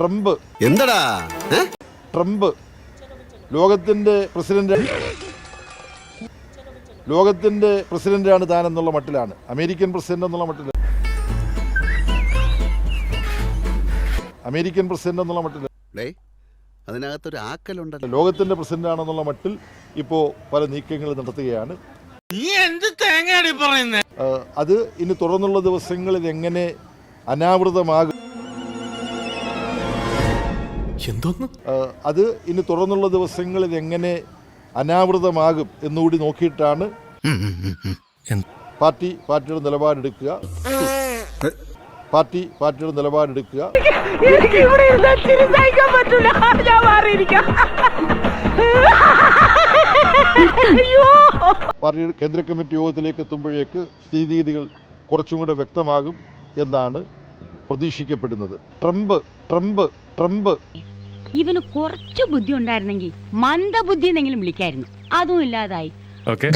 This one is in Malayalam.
ട്രംപ്. എന്തടാ? ട്രംപ്. ലോകത്തിന്റെ പ്രസിഡന്റ് ലോകത്തിന്റെ പ്രസിഡന്റാണ് താൻ എന്നുള്ള മട്ടിലാണ്. അമേരിക്കൻ പ്രസിഡന്റ് എന്നുള്ള മട്ടിൽ അമേരിക്കൻ പ്രസിഡന്റ് എന്നുള്ള മട്ടിൽ അതിനകത്തൊരു ആക്കലുണ്ടല്ലോ. ലോകത്തിന്റെ പ്രസിഡന്റ് ആണെന്നുള്ള മട്ടിൽ ഇപ്പോ പല നീക്കങ്ങൾ നടത്തുകയാണ്. അത് ഇനി തുടർന്നുള്ള ദിവസങ്ങളിൽ എങ്ങനെ അനാവൃതമാകും എന്തോന്ന്? അത് ഇനി തുടർന്നുള്ള ദിവസങ്ങളിൽ എങ്ങനെ അനാവൃതമാകും എന്നുകൂടി നോക്കിയിട്ടാണ് പാർട്ടി പാർട്ടിയുടെ നിലപാടെടുക്കുക. പാർട്ടി പാർട്ടിയുടെ നിലപാടെടുക്കുക. പാർട്ടിയുടെ കേന്ദ്ര കമ്മിറ്റി യോഗത്തിലേക്ക് എത്തുമ്പോഴേക്ക് സ്ഥിതിഗതികൾ കുറച്ചും കൂടെ വ്യക്തമാകും എന്നാണ് പ്രതീക്ഷിക്കപ്പെടുന്നത്. ട്രംപ് ട്രംപ് ട്രംപ് ഇവന് കുറച്ച് ബുദ്ധി ഉണ്ടായിരുന്നെങ്കിൽ മന്ദബുദ്ധി എന്നെങ്കിലും വിളിക്കായിരുന്നു. അതും ഇല്ലാതായി. ഓക്കെ